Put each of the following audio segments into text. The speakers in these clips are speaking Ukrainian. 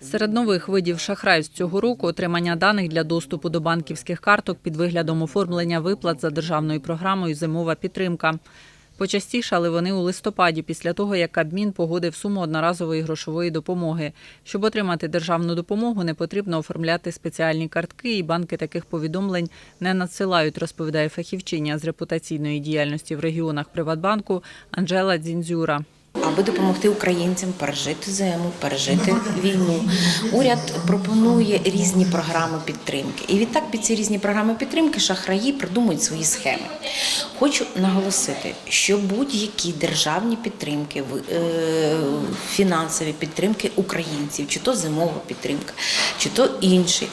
Серед нових видів шахрайств цього року отримання даних для доступу до банківських карток під виглядом оформлення виплат за державною програмою Зимова підтримка. Почастішали вони у листопаді, після того, як Кабмін погодив суму одноразової грошової допомоги. Щоб отримати державну допомогу, не потрібно оформляти спеціальні картки, і банки таких повідомлень не надсилають, розповідає фахівчиня з репутаційної діяльності в регіонах Приватбанку Анжела Дзінзюра. Аби допомогти українцям пережити зиму, пережити війну, уряд пропонує різні програми підтримки. І відтак під ці різні програми підтримки шахраї придумують свої схеми. Хочу наголосити, що будь-які державні підтримки, е, фінансові підтримки українців, чи то зимова підтримка, чи то інші,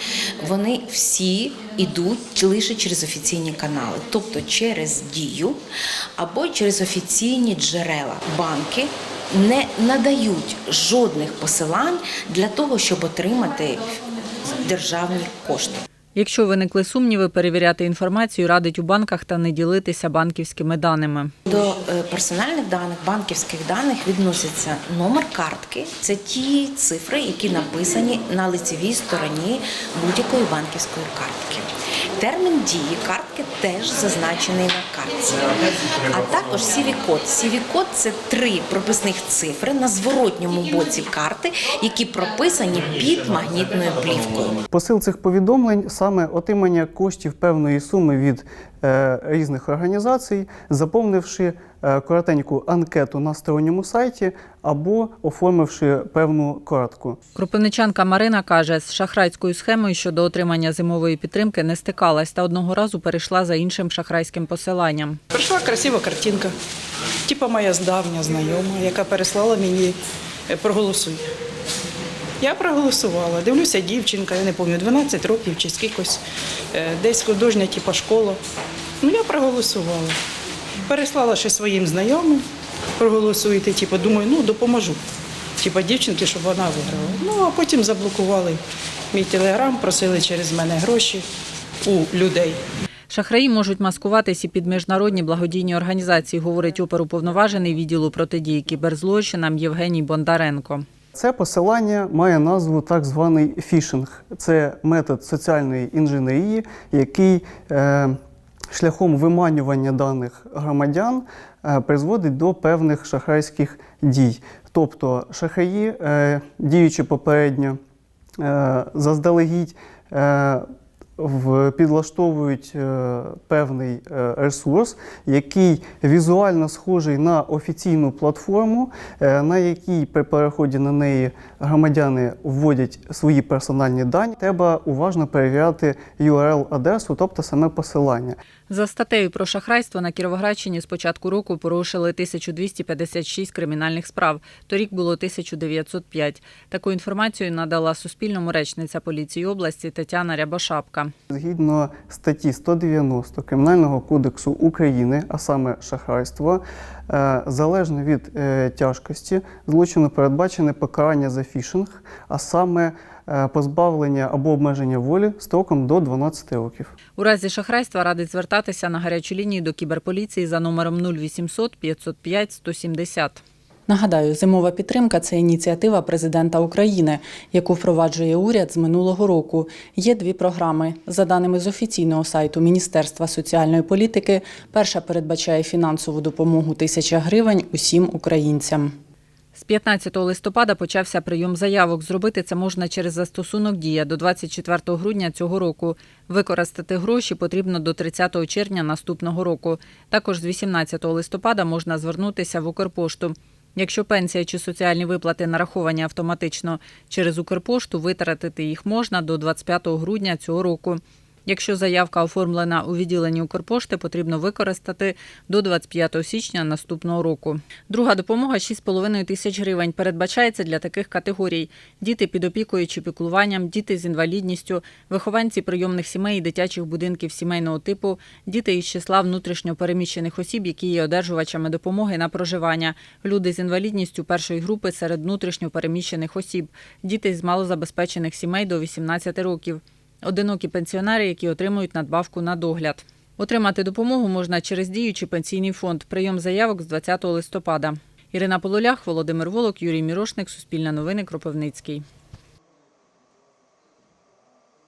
вони всі йдуть лише через офіційні канали, тобто через дію або через офіційні джерела. Банки не надають жодних посилань для того, щоб отримати державні кошти. Якщо виникли сумніви, перевіряти інформацію радить у банках та не ділитися банківськими даними. До е, персональних даних, банківських даних відноситься номер картки. Це ті цифри, які написані на лицевій стороні будь-якої банківської картки. Термін дії картки теж зазначений на картці. А також CV-код. CV-код – це три прописних цифри на зворотньому боці карти, які прописані під магнітною плівкою. Посил цих повідомлень саме отримання коштів певної суми від е, різних організацій, заповнивши коротеньку анкету на сторонньому сайті або оформивши певну картку. Кропивничанка Марина каже, з шахрайською схемою щодо отримання зимової підтримки не стикалась та одного разу перейшла за іншим шахрайським посиланням. Прийшла красива картинка, типа моя давня знайома, яка переслала мені е, проголосуй. Я проголосувала. Дивлюся, дівчинка, я не пам'ятаю, 12 років чи скількось, е, десь художня, типа школа. Ну, я проголосувала. Переслала ще своїм знайомим, проголосуйте, типу, думаю, ну допоможу. Типа дівчинки, щоб вона виграла. Ну, а потім заблокували мій телеграм, просили через мене гроші у людей. Шахраї можуть маскуватись і під міжнародні благодійні організації, говорить оперуповноважений відділу протидії кіберзлочинам Євгеній Бондаренко. Це посилання має назву так званий фішинг. Це метод соціальної інженерії, який е, шляхом виманювання даних громадян е, призводить до певних шахрайських дій. Тобто шахраї, е, діючи попередньо, е, заздалегідь підлаштовують е, певний е, ресурс, який візуально схожий на офіційну платформу, е, на якій при переході на неї громадяни вводять свої персональні дані. Треба уважно перевіряти URL-адресу, тобто саме посилання. За статтею про шахрайство на Кіровоградщині з початку року порушили 1256 кримінальних справ. Торік було 1905. Таку інформацію надала Суспільному речниця поліції області Тетяна Рябошапка. Згідно статті 190 Кримінального кодексу України, а саме шахрайство, е, залежно від е, тяжкості злочину передбачене покарання за фішинг, а саме е, позбавлення або обмеження волі строком до 12 років. У разі шахрайства радить звертатися на гарячу лінію до кіберполіції за номером 0800 505 170. Нагадаю, зимова підтримка це ініціатива президента України, яку впроваджує уряд з минулого року. Є дві програми. За даними з офіційного сайту Міністерства соціальної політики, перша передбачає фінансову допомогу тисяча гривень усім українцям. З 15 листопада почався прийом заявок. Зробити це можна через застосунок Дія до 24 грудня цього року. Використати гроші потрібно до 30 червня наступного року. Також з 18 листопада можна звернутися в Укрпошту. Якщо пенсія чи соціальні виплати нараховані автоматично через Укрпошту, витратити їх можна до 25 грудня цього року. Якщо заявка оформлена у відділенні Укрпошти, потрібно використати до 25 січня наступного року. Друга допомога 6,5 тисяч гривень. Передбачається для таких категорій: діти під опікою чи піклуванням, діти з інвалідністю, вихованці прийомних сімей і дитячих будинків сімейного типу, діти із числа внутрішньо переміщених осіб, які є одержувачами допомоги на проживання, люди з інвалідністю першої групи серед внутрішньо переміщених осіб, діти з малозабезпечених сімей до 18 років одинокі пенсіонери, які отримують надбавку на догляд. Отримати допомогу можна через діючий пенсійний фонд. Прийом заявок з 20 листопада. Ірина Полулях, Володимир Волок, Юрій Мірошник, Суспільне новини, Кропивницький.